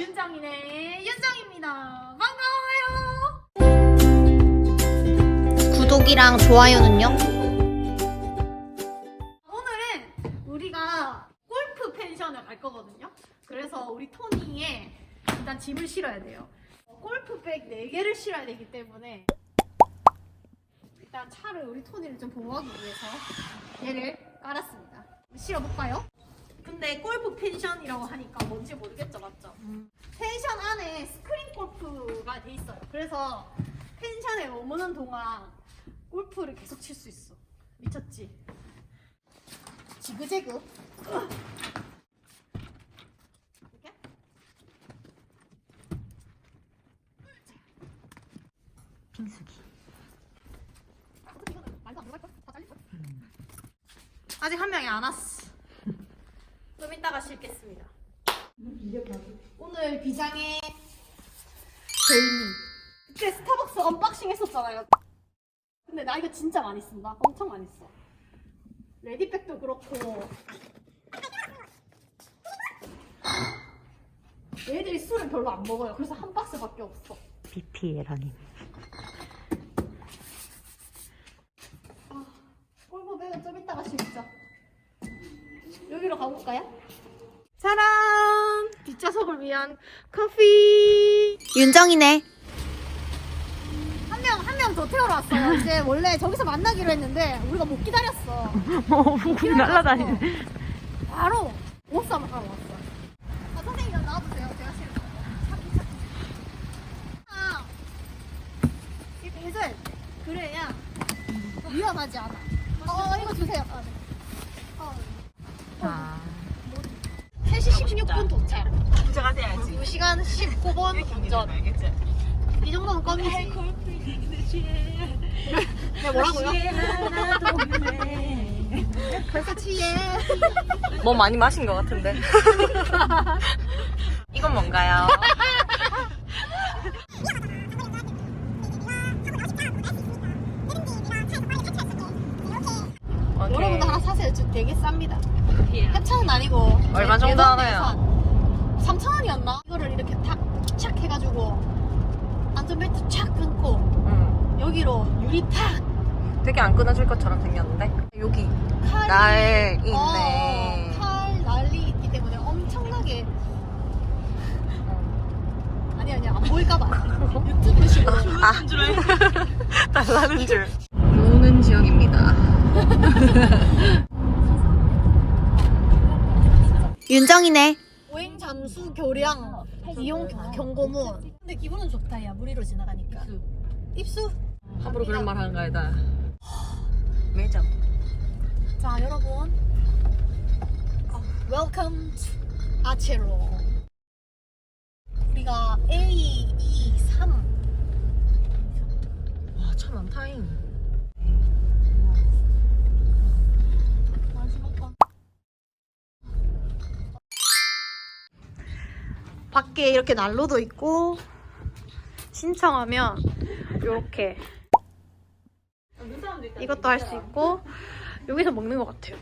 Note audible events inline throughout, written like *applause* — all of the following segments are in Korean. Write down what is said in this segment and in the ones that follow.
윤정이네 윤정입니다. 반가워요. 구독이랑 좋아요는요? 오늘은 우리가 골프 펜션을 갈 거거든요. 그래서 우리 토니에 일단 짐을 실어야 돼요. 골프백 4개를 실어야 되기 때문에 일단 차를 우리 토니를 좀 보호하기 위해서 얘를 깔았습니다. 실어볼까요? 근데 골프 펜션이라고 하니까 뭔지 모르겠죠 맞죠? 펜션 안에 스크린 골프가 돼 있어요 그래서 펜션에 머무는 동안 골프를 계속 칠 수 있어 미쳤지? 지그재그 이렇게 빙수기. 어차피 이거는 말도 안 들어갈 걸? 다 잘릴 걸? 아직 한 명이 안 왔어 좀 이따가 쉴겠습니다. 오늘 비장의 별미. 그때 스타벅스 언박싱 했었잖아요. 근데 나 이거 진짜 많이 쓴다. 엄청 많이 써. 레디백도 그렇고. 얘들이 술을 별로 안 먹어요. 그래서 한 박스밖에 없어. BPL아님. 골프백은 좀 이따가 실자. 가볼까요? 짜란! 뒷좌석을 위한 커피! 윤정이네. 한 명, 한 명 더 태우러 왔어요. 이제 원래 저기서 만나기로 했는데 우리가 못 기다렸어. *laughs* 어, 군 날라다니네. 바로 옷싸움 하러 왔어요. 아, 선생님 이거 나와보세요. 제가 거예요. 찾기, 찾기. 아, 이 배를 그래야 위험하지 않아. 어, 이거 주세요. 아, 네. 어, 아. 3시 16분 도착. 도착하셔야지. 2시간 19분 운전. 알겠지? 이 정도면 껌이지. 네, 뭐라고요? 벌써 취해. 뭐 많이 마신 것 같은데. *laughs* 이건 뭔가요? 여러분도 하나 사세요. 저 되게 쌉니다. 협찬은 아니고. 얼마 정도 하나요? 3,000원이었나? 이거를 이렇게 탁착 해가지고 안전벨트 착 끊고 응. 여기로 유리 탁 되게 안 끊어질 것처럼 생겼는데. 여기 칼이 날 있네. 어, 칼 날리 있기 때문에 엄청나게 아니 아니 안 보일까봐 *laughs* 유튜브 식으로 아. *laughs* 달라는 줄. 노는 지역입니다. *laughs* 윤정이네. 오행 잠수 교량 이용 경고문 근데 기분은 좋다 야 무리로 지나가니까 입수 함부로 그런 말 하는 거 아니다. 매점. 자 여러분 어, Welcome to 아체로 우리가 A23 와, 차 많다잉. 밖에 이렇게 난로도 있고 신청하면 이렇게 이것도 할 수 있고 여기서 먹는 것 같아요.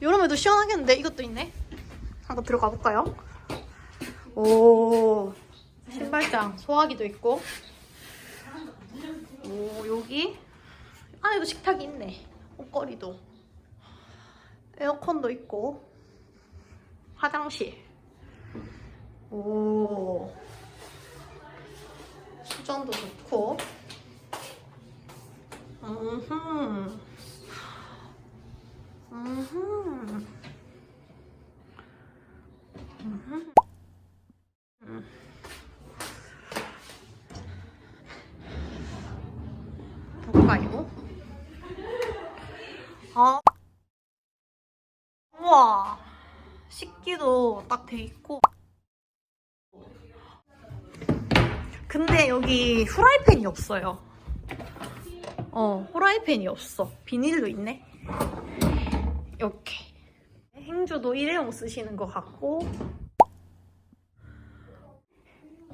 여름에도 시원하겠는데 이것도 있네. 한번 들어가 볼까요? 오 신발장 소화기도 있고 오 여기 안에도 식탁이 있네. 옷걸이도 에어컨도 있고 화장실 오. 수전도 좋고. 음흠. 음흠. 음. 볼까요? 아. 우와. 식기도 딱 돼 있고 근데 여기 후라이팬이 없어요. 어, 후라이팬이 없어. 비닐로 있네. 이렇게. 행주도 일회용 쓰시는 것 같고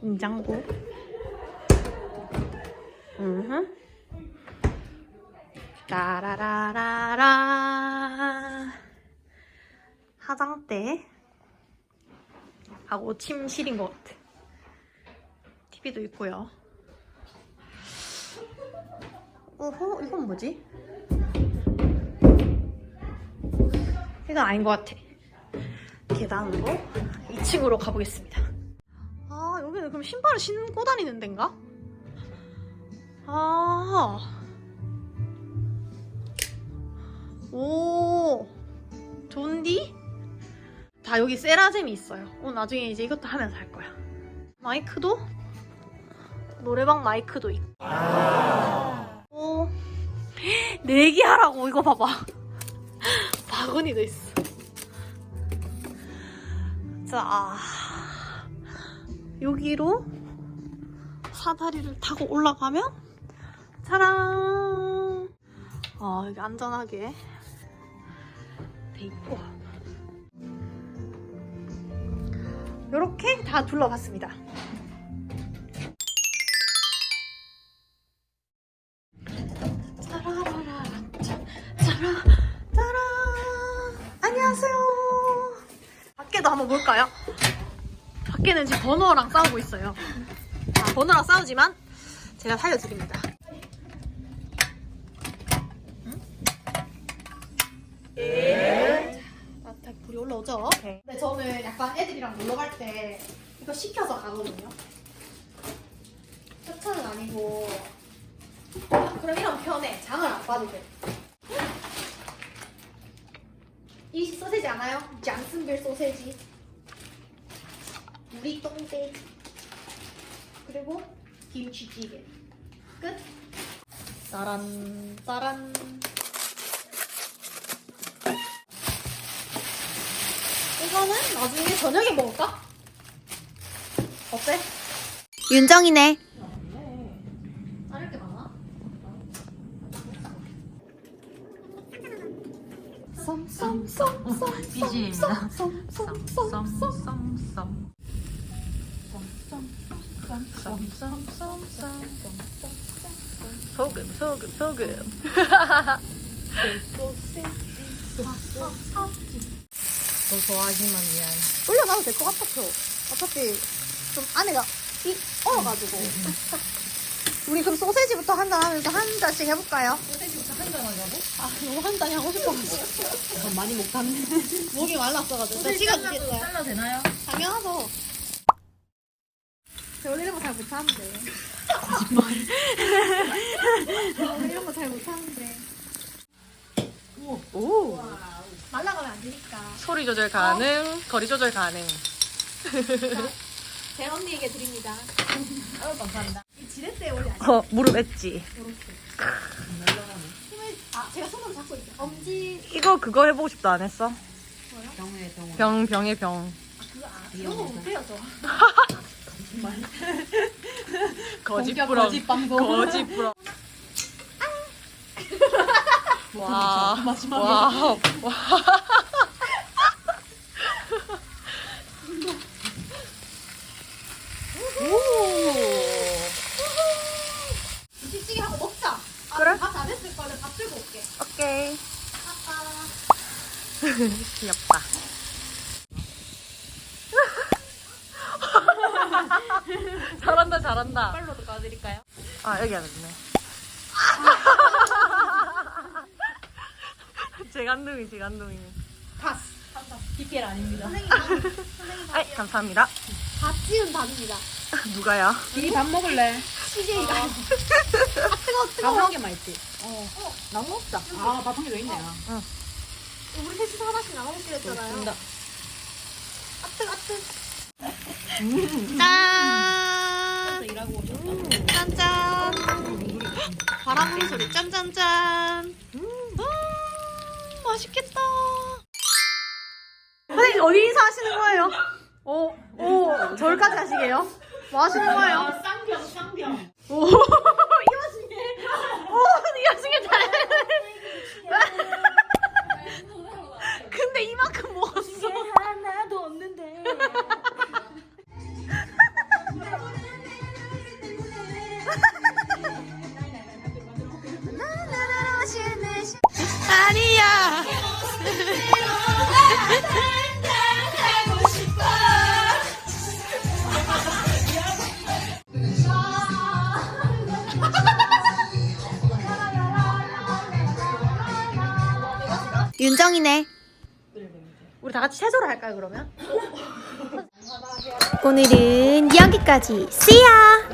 냉장고 으흠 라라라라라 화장대 하고 침실인 것 같아 TV도 있고요. 어허, 이건 뭐지? 이건 아닌 것 같아. 계단으로 2층으로 가보겠습니다. 아, 여기는 그럼 신발을 신고 다니는 데인가? 아. 오. 존디? 다 여기 세라잼이 있어요. 오, 나중에 이제 이것도 하면서 할 거야. 마이크도 노래방 마이크도 있고. 아 오, 내기하라고 이거 봐봐. 바구니도 있어. 자 여기로 사다리를 타고 올라가면 차랑 어 여기 안전하게 돼 있고. 이렇게 다 둘러봤습니다. 한번 볼까요? 밖에는 지금 버너랑 싸우고 있어요. 자, 버너랑 싸우지만 제가 살려드립니다. 응? 아, 불이 올라오죠? 근데 저는 약간 애들이랑 놀러 갈 때 이거 시켜서 가거든요. 협찬은 아니고 그럼 이런 편에 장을 안 봐도 돼. 이 소세지 알아요? 잔슨빌 소세지 우리 똥돼지 그리고 김치찌개 끝 짜란 짜란 이거는 나중에 저녁에 먹을까? 어때? 윤정이네 BGM이다. 썸썸썸썸썸썸. 소금 소금 소금. 너 좋아하지만 미안. 올려놔도 될 것 같아요. 어차피 좀 안에가 이 얼어가지고. 우리 그럼 소세지부터 한 잔 하면서 한 잔씩 해볼까요? 소세지부터 한 잔 하자고? 아, 너무 한 잔이 하고 싶어가지고. 많이 못 갔네. *laughs* 목이 말랐어가지고. 저 찍어주겠어요? 잘라 되나요? 당연하죠. 저 원래 이런 거 잘 못하는데. 저 원래 *laughs* 이런 거 잘 못하는데. 오. 말라가면 안 되니까. 소리 조절 가능, 거리 조절 가능. 제 언니에게 드립니다. 아유, 감사합니다. 이 지렛대 원래 아시죠? 어, 무릎 엣지. 힘을, 아, 제가 손으로 잡고 있죠. 엄지. 이거 그거 해보고 싶다 안 했어? 뭐요? 병에 병. 병, 병의 병. 그거 아, 이런 거 못해요, 저. 거짓부렁. 거짓 방송. 거짓부렁. 와, 와, 와. 김치찌개 하고 먹자. 아, 그래? 밥다 됐을 거는 밥 들고 올게. 오케이. 아빠. 귀엽다. *laughs* 잘한다, 잘한다. 빨로도 까드릴까요? 아, 여기 안 있네. 제간둥이, 제간둥이. 파스. DPL 아닙니다. 선생님. 아이, 감사합니다. 다 찌운 밥입니다. 누가야? 이 밥 먹을래? CJ가. 아, 뜨거워, 밥 뜨거워. 한 개만 있지. 어. 나무 먹자. 아, 밥 한 개 왜 있네. 요 우리 셋이서 하나씩 나눠 먹기로 했잖아요. 좋습니다. 아뜨, 아뜨. 그 오셨다. 짠짠. 바람 부는 소리 짠짠짠. 음, 맛있겠다. 선생님 어디 인사하시는 거예요? 오, 오, 절까지 하시게요? 뭐 하시는 거예요? 쌍병, 쌍병. 오, 이 와중에, 오, 이 와중에 잘해. 근데 이만큼 먹었어. 하나도 없는데. 윤정이네. 우리 다 같이 체조를 할까요 그러면? 오늘은 여기까지. See ya!